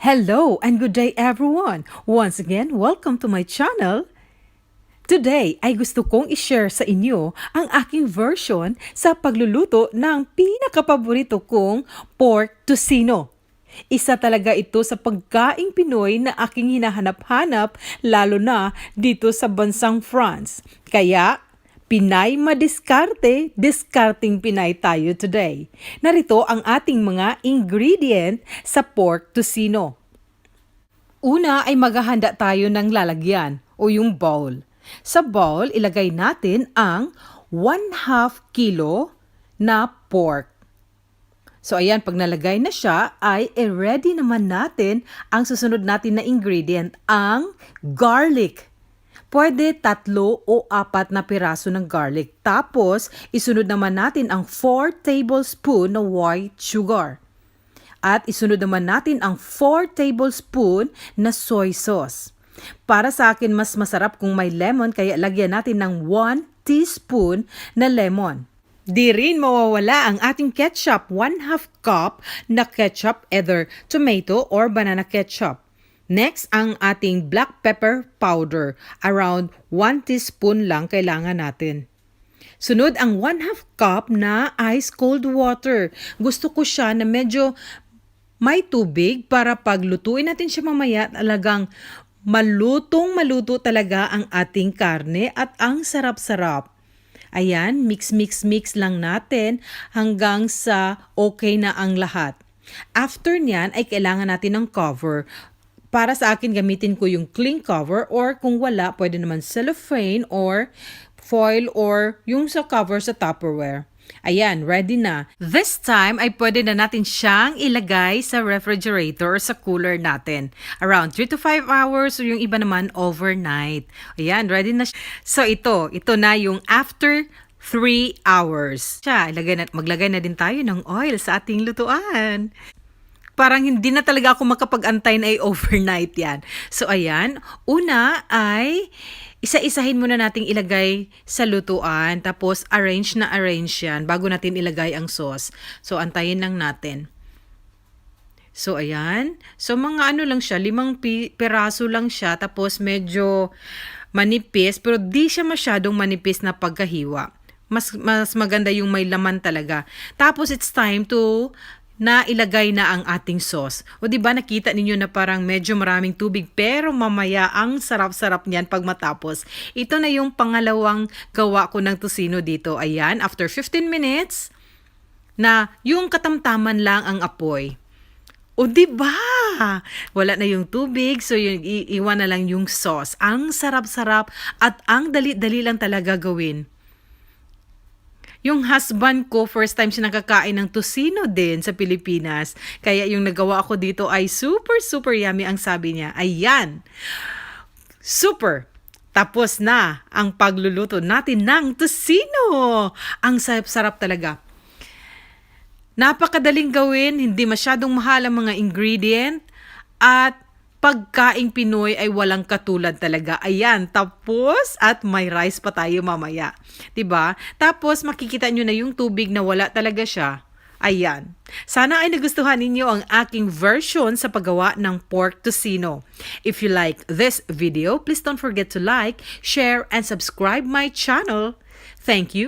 Hello and good day everyone! Once again, welcome to my channel. Today ay gusto kong i-share sa inyo ang aking version sa pagluluto ng pinakapaborito kong pork tocino. Isa talaga ito sa pagkaing Pinoy na aking hinahanap-hanap lalo na dito sa bansang France. Kaya Pinay madiskarte, discarding Pinay tayo today. Narito ang ating mga ingredient sa pork tocino. Una ay maghahanda tayo ng lalagyan o yung bowl. Sa bowl, ilagay natin ang 1 half kilo na pork. So ayan, pag nalagay na siya, ay i-ready naman natin ang susunod natin na ingredient, ang garlic. Pwede tatlo o apat na piraso ng garlic. Tapos, isunod naman natin ang 4 tablespoon na white sugar. At isunod naman natin ang 4 tablespoon na soy sauce. Para sa akin, mas masarap kung may lemon kaya lagyan natin ng 1 teaspoon na lemon. Di rin mawawala ang ating ketchup, 1 half cup na ketchup, either tomato or banana ketchup. Next, ang ating black pepper powder. Around 1 teaspoon lang kailangan natin. Sunod ang 1 half cup na ice cold water. Gusto ko siya na medyo may tubig para paglutuin natin siya mamaya talagang malutong maluto talaga ang ating karne at ang sarap-sarap. Ayan, mix mix mix lang natin hanggang sa okay na ang lahat. After niyan ay kailangan natin ng cover. Para sa akin, gamitin ko yung cling cover or kung wala, pwede naman cellophane or foil or yung sa cover sa Tupperware. Ayan, ready na. This time ay pwede na natin siyang ilagay sa refrigerator or sa cooler natin. Around 3 to 5 hours o yung iba naman overnight. Ayan, ready na. So ito, ito na yung after 3 hours. Siya, ilagay na, maglagay na din tayo ng oil sa ating lutuan parang hindi na talaga ako makapag-antay na overnight yan. So ayan, una ay isa-isahin muna nating ilagay sa lutuan tapos arrange na arrange yan bago natin ilagay ang sauce. So antayin lang natin. So ayan, so mga ano lang siya, limang pi- peraso lang siya tapos medyo manipis pero di siya masyadong manipis na pagkahiwa. Mas, mas maganda yung may laman talaga. Tapos it's time to na ilagay na ang ating sauce. O di ba nakita ninyo na parang medyo maraming tubig pero mamaya ang sarap-sarap niyan pag matapos. Ito na yung pangalawang gawa ko ng tosino dito. Ayan, after 15 minutes na yung katamtaman lang ang apoy. O di ba? Wala na yung tubig, so yung iiwan na lang yung sauce. Ang sarap-sarap at ang dali-dali lang talaga gawin. Yung husband ko, first time siya nakakain ng tosino din sa Pilipinas. Kaya yung nagawa ko dito ay super, super yummy ang sabi niya. Ayan! Super! Tapos na ang pagluluto natin ng tosino. Ang sarap-sarap talaga. Napakadaling gawin, hindi masyadong mahal ang mga ingredient, at pagkaing Pinoy ay walang katulad talaga. Ayan, tapos at may rice pa tayo mamaya. 'Di ba? Tapos makikita nyo na yung tubig na wala talaga siya. Ayan. Sana ay nagustuhan ninyo ang aking version sa paggawa ng pork tocino. If you like this video, please don't forget to like, share, and subscribe my channel. Thank you.